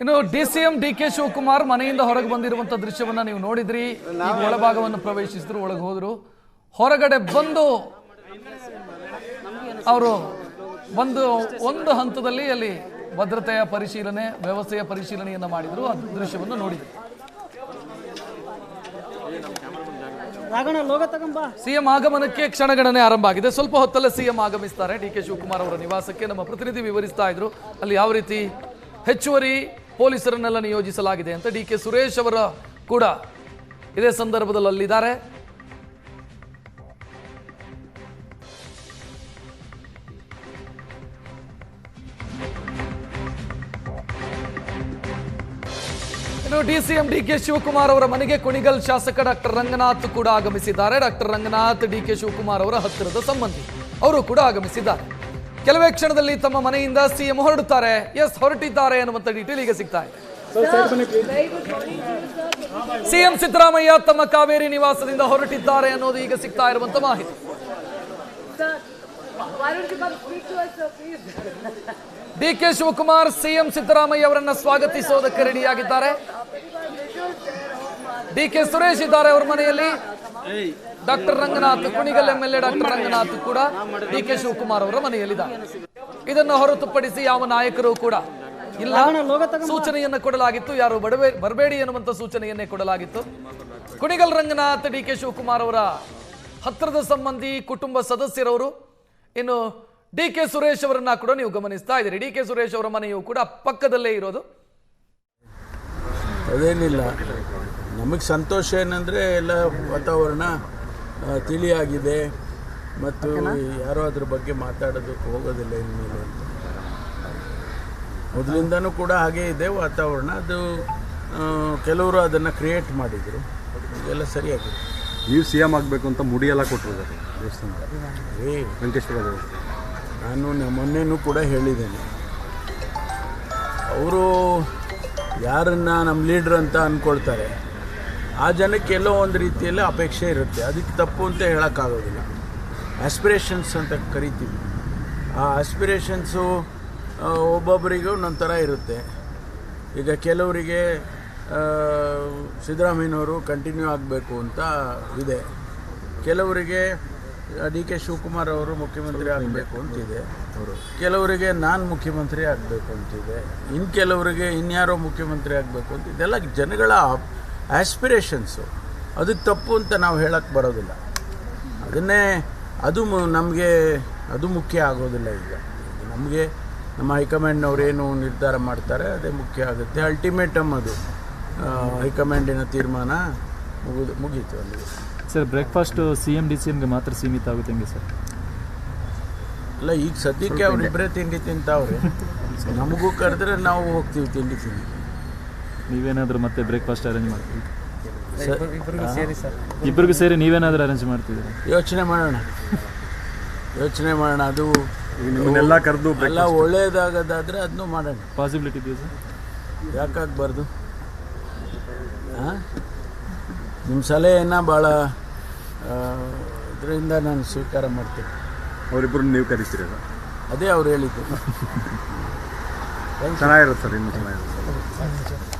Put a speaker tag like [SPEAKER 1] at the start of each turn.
[SPEAKER 1] ಇನ್ನು D C M D K Shivakumar ಮನೆಯಿಂದ ಹೊರಗೆ ಬಂದಿರುವಂತ ದೃಶ್ಯವನ್ನ ನೀವು ನೋಡಿದ್ರಿ. ಒಳಭಾಗವನ್ನು ಪ್ರವೇಶಿಸಿದ್ರು ಒಳಗೆ ಹೋದ್ರು. ಹೊರಗಡೆ ಬಂದು ಅವರು ಒಂದು ಒಂದು ಹಂತದಲ್ಲಿ ಅಲ್ಲಿ ಭದ್ರತೆಯ ಪರಿಶೀಲನೆ ವ್ಯವಸ್ಥೆಯ ಪರಿಶೀಲನೆಯನ್ನ ಮಾಡಿದ್ರು. ಆ ದೃಶ್ಯವನ್ನು ನೋಡಿದ್ರು. ಸಿಎಂ ಆಗಮನಕ್ಕೆ ಕ್ಷಣಗಣನೆ ಆರಂಭ ಆಗಿದೆ. ಸ್ವಲ್ಪ ಹೊತ್ತಲ್ಲೇ ಸಿಎಂ ಆಗಮಿಸ್ತಾರೆ. ಡಿ ಕೆ ಶಿವಕುಮಾರ್ ಅವರ ನಿವಾಸಕ್ಕೆ ನಮ್ಮ ಪ್ರತಿನಿಧಿ ವಿವರಿಸ್ತಾ ಇದ್ರು. ಅಲ್ಲಿ ಯಾವ ರೀತಿ ಹೆಚ್ಚುವರಿ ಪೊಲೀಸರನ್ನೆಲ್ಲ ನಿಯೋಜಿಸಲಾಗಿದೆ ಅಂತ ಡಿ ಕೆ ಸುರೇಶ್ ಅವರ ಕೂಡ ಇದೇ ಸಂದರ್ಭದಲ್ಲಿ ಅಲ್ಲಿದ್ದಾರೆ. ಇನ್ನು ಡಿಸಿಎಂ ಡಿ ಕೆ ಶಿವಕುಮಾರ್ ಅವರ ಮನೆಗೆ ಕುಣಿಗಲ್ ಶಾಸಕ ಡಾಕ್ಟರ್ ರಂಗನಾಥ್ ಕೂಡ ಆಗಮಿಸಿದ್ದಾರೆ. Doctor Ranganath D K Shivakumar ಅವರ ಹತ್ತಿರದ ಸಂಬಂಧಿ ಅವರು ಕೂಡ ಆಗಮಿಸಿದ್ದಾರೆ. ಕೆಲವೇ ಕ್ಷಣದಲ್ಲಿ ತಮ್ಮ ಮನೆಯಿಂದ ಸಿಎಂ ಹೊರಡುತ್ತಾರೆ. ಎಸ್ ಹೊರಟಿದ್ದಾರೆ ಅನ್ನುವಂಥ ಡೀಟೇಲ್ ಈಗ ಸಿಗ್ತಾ ಇದೆ. ಸಿಎಂ ಸಿದ್ದರಾಮಯ್ಯ ತಮ್ಮ ಕಾವೇರಿ ನಿವಾಸದಿಂದ ಹೊರಟಿದ್ದಾರೆ ಅನ್ನೋದು ಈಗ ಸಿಗ್ತಾ ಇರುವಂತ ಮಾಹಿತಿ? D K Shivakumar CM Siddaramaiah ಅವರನ್ನ ಸ್ವಾಗತಿಸೋದಕ್ಕೆ ರೆಡಿಯಾಗಿದ್ದಾರೆ. ಡಿ ಕೆ ಸುರೇಶ್ ಇದ್ದಾರೆ ಅವರ ಮನೆಯಲ್ಲಿ. Doctor Ranganath, Kunigal M L A doctor Ranganath ಕೂಡ ಡಿ ಕೆ ಶಿವಕುಮಾರ್ ಅವರ ಮನೆಯಲ್ಲಿದ್ದಾರೆ. ಇದನ್ನು ಹೊರತುಪಡಿಸಿ ಯಾವ ನಾಯಕರು ಕೂಡ ಇಲ್ಲ. ಸೂಚನೆಯನ್ನು ಕೊಡಲಾಗಿತ್ತು. ಯಾರು ಬಡಬೇ ಬರಬೇಡಿ ಎನ್ನುವಂತ ಸೂಚನೆಯನ್ನೇ ಕೊಡಲಾಗಿತ್ತು. ಕುಣಿಗಲ್ ರಂಗನಾಥ್, ಡಿ ಕೆ ಶಿವಕುಮಾರ್ ಅವರ ಹತ್ತಿರದ ಸಂಬಂಧಿ ಕುಟುಂಬ ಸದಸ್ಯರವರು, ಇನ್ನು ಡಿ ಕೆ ಸುರೇಶ್ ಅವರನ್ನ ಕೂಡ ನೀವು ಗಮನಿಸ್ತಾ ಇದ್ದೀರಿ. ಡಿ ಕೆ ಸುರೇಶ್ ಅವರ ಮನೆಯು ಕೂಡ ಪಕ್ಕದಲ್ಲೇ ಇರೋದು.
[SPEAKER 2] ಅದೇನಿಲ್ಲ. ನಮಗೆ ಸಂತೋಷ ಏನಂದರೆ ಎಲ್ಲ ವಾತಾವರಣ ತಿಳಿಯಾಗಿದೆ ಮತ್ತು ಯಾರೋ ಅದ್ರ ಬಗ್ಗೆ ಮಾತಾಡೋದಕ್ಕೆ ಹೋಗೋದಿಲ್ಲ ಇನ್ಮೇಲೆ ಅಂತ. ಮೊದಲಿಂದನೂ ಕೂಡ ಹಾಗೇ ಇದೆ ವಾತಾವರಣ. ಅದು ಕೆಲವರು ಅದನ್ನು ಕ್ರಿಯೇಟ್ ಮಾಡಿದರು. ಇದೆಲ್ಲ ಸರಿಯಾಗಿದೆ.
[SPEAKER 3] ನೀವು ಸಿ ಎಂ ಆಗಬೇಕು ಅಂತ ಮುಡಿಯೆಲ್ಲ ಕೊಟ್ಟರು ದೇವಸ್ಥಾನ.
[SPEAKER 2] ಏ
[SPEAKER 3] ವೆಂಕಟೇಶ್ವರ ದೇವರು
[SPEAKER 2] ನಾನು ಮೊನ್ನೆನೂ ಕೂಡ ಹೇಳಿದ್ದೇನೆ. ಅವರು ಯಾರನ್ನ ನಮ್ಮ ಲೀಡ್ರ್ ಅಂತ ಅಂದ್ಕೊಳ್ತಾರೆ ಆ ಜನಕ್ಕೆ ಎಲ್ಲೋ ಒಂದು ರೀತಿಯಲ್ಲಿ ಅಪೇಕ್ಷೆ ಇರುತ್ತೆ. ಅದಕ್ಕೆ ತಪ್ಪು ಅಂತ ಹೇಳೋಕ್ಕಾಗೋದಿಲ್ಲ. ಆಸ್ಪಿರೇಷನ್ಸ್ ಅಂತ ಕರಿತೀವಿ. ಆ ಆಸ್ಪಿರೇಷನ್ಸು ಒಬ್ಬೊಬ್ಬರಿಗೂ ಒಂದೊಂದು ಥರ ಇರುತ್ತೆ. ಈಗ ಕೆಲವರಿಗೆ ಸಿದ್ದರಾಮಯ್ಯನವರು ಕಂಟಿನ್ಯೂ ಆಗಬೇಕು ಅಂತ ಇದೆ. ಕೆಲವರಿಗೆ, ಡಿ ಕೆ ಶಿವಕುಮಾರ್ ಅವರು ಮುಖ್ಯಮಂತ್ರಿ ಆಗಬೇಕು ಅಂತಿದೆ ಅವರು ಕೆಲವರಿಗೆ ನಾನು ಮುಖ್ಯಮಂತ್ರಿ ಆಗಬೇಕು ಅಂತಿದೆ ಇನ್ನು ಕೆಲವರಿಗೆ ಇನ್ಯಾರೋ ಮುಖ್ಯಮಂತ್ರಿ ಆಗಬೇಕು ಅಂತ ಇದೆಲ್ಲ ಜನಗಳ ಆಸ್ಪಿರೇಷನ್ಸು ಅದಕ್ಕೆ ತಪ್ಪು ಅಂತ ನಾವು ಹೇಳಕ್ಕೆ ಬರೋದಿಲ್ಲ. ಅದನ್ನೇ ಅದು ನಮಗೆ ಅದು ಮುಖ್ಯ ಆಗೋದಿಲ್ಲ ಈಗ. ನಮಗೆ ನಮ್ಮ ಹೈಕಮಾಂಡ್ನವ್ರು ಏನು ನಿರ್ಧಾರ ಮಾಡ್ತಾರೆ ಅದೇ ಮುಖ್ಯ ಆಗುತ್ತೆ. ಅಲ್ಟಿಮೇಟಮ್ ಅದು. ಹೈಕಮಾಂಡಿನ ತೀರ್ಮಾನ ಮುಗಿದು ಮುಗೀತು ಅಲ್ಲಿ.
[SPEAKER 4] Sir breakfast C M D C ಎಮ್ಗೆ ಮಾತ್ರ ಸೀಮಿತ ಆಗುತ್ತೆ ಹೆಂಗೆ ಸರ್?
[SPEAKER 2] ಅಲ್ಲ ಈಗ ಸದ್ಯಕ್ಕೆ ಅವ್ರಿಬ್ಬರೇ ತಿಂಡಿ ತಿಂತಾವ್ರೆ. ನಮಗೂ ಕರೆದ್ರೆ ನಾವು ಹೋಗ್ತೀವಿ ತಿಂಡಿ ತಿಂಡಿ
[SPEAKER 4] ನೀವೇನಾದರೂ ಮತ್ತೆ ಬ್ರೇಕ್ಫಾಸ್ಟ್ ಅರೇಂಜ್ ಮಾಡ್ತೀವಿ ಇಬ್ಬರಿಗೂ ಸೇರಿ ನೀವೇನಾದರೂ ಅರೇಂಜ್ ಮಾಡ್ತಿದ್ದೀರಾ
[SPEAKER 2] ಯೋಚನೆ ಮಾಡೋಣ. ಯೋಚನೆ ಮಾಡೋಣ ಅದು
[SPEAKER 3] ನಿಮ್ಮನ್ನೆಲ್ಲ ಕರೆದು
[SPEAKER 2] ಎಲ್ಲ ಒಳ್ಳೇದಾಗದಾದ್ರೆ ಅದನ್ನು ಮಾಡೋಣ.
[SPEAKER 4] ಪಾಸಿಬಿಲಿಟಿ ಇದೆಯಾ ಸರ್?
[SPEAKER 2] ಯಾಕಾಗಬಾರ್ದು? ಹಾಂ ನಿಮ್ಮ ಸಲಹೆಯನ್ನು ಭಾಳ ಇದರಿಂದ ನಾನು ಸ್ವೀಕಾರ ಮಾಡ್ತೀನಿ.
[SPEAKER 3] ಅವರಿಬ್ಬರು ನೀವು ಕರೀತೀರ?
[SPEAKER 2] ಅದೇ ಅವ್ರು ಹೇಳಿದ್ದು.
[SPEAKER 3] ಚೆನ್ನಾಗಿರುತ್ತೆ ಸರ್ ಇನ್ನೂ ಚೆನ್ನಾಗಿರುತ್ತೆ.